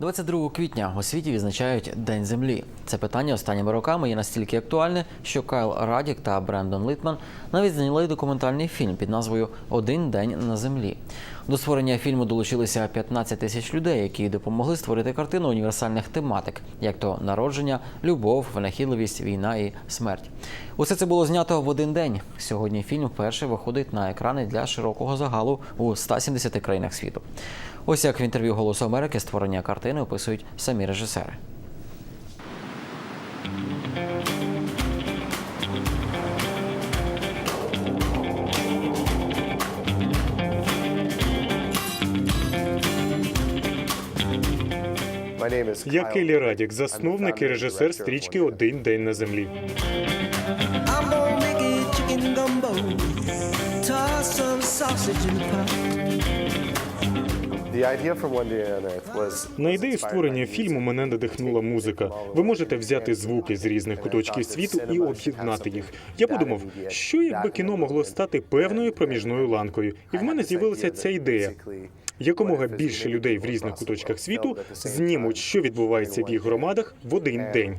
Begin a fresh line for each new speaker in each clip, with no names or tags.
22 квітня у світі відзначають День землі. Це питання останніми роками є настільки актуальне, що Кайл Радік та Брендон Літман навіть зняли документальний фільм під назвою Один день на землі. До створення фільму долучилися 15 тисяч людей, які допомогли створити картину універсальних тематик, як то народження, любов, винахідливість, війна і смерть. Усе це було знято в один день. Сьогодні фільм вперше виходить на екрани для широкого загалу у 170 країнах світу. Ось як в інтерв'ю Голосу Америки створення картини описують самі режисери.
Я Келі Радік, засновник і режисер стрічки Один день на землі. На ідею створення фільму мене надихнула музика. Ви можете взяти звуки з різних куточків світу і об'єднати їх. Я подумав, що якби кіно могло стати певною проміжною ланкою, і в мене з'явилася ця ідея. Якомога більше людей в різних куточках світу знімуть, що відбувається в їх громадах в один день.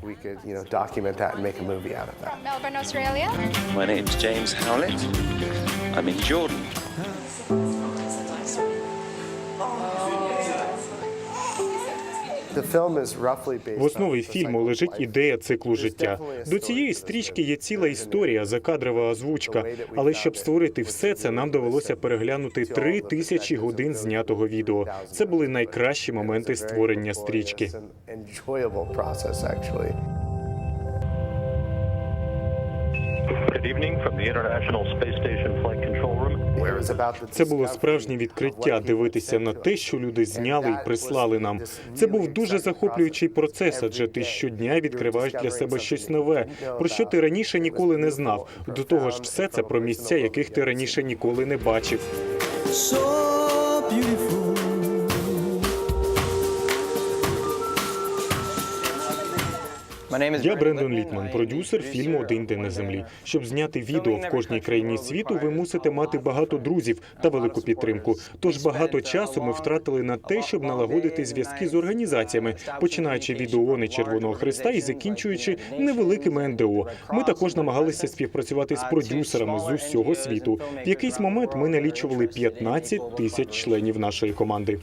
Melbourne, Australia.
My name's James Howlett. I'm in Jordan.
В основі фільму лежить ідея циклу життя. До цієї стрічки є ціла історія, закадрова озвучка. Але щоб створити все це, нам довелося переглянути три тисячі годин знятого відео. Це були найкращі моменти створення стрічки.
Good evening from the International Space Station
Це було справжнє відкриття дивитися на те, що люди зняли і прислали нам. Це був дуже захоплюючий процес, адже ти щодня відкриваєш для себе щось нове, про що ти раніше ніколи не знав. До того ж, все це про місця, яких ти раніше ніколи не бачив.
So beautiful.
Я Брендон Літман, продюсер фільму Один день на землі. Щоб зняти відео в кожній країні світу, ви мусите мати багато друзів та велику підтримку. Тож багато часу ми втратили на те, щоб налагодити зв'язки з організаціями, починаючи від ООН і Червоного Христа і закінчуючи невеликими НДО. Ми також намагалися співпрацювати з продюсерами з усього світу. В якийсь момент ми налічували 15 тисяч членів нашої команди.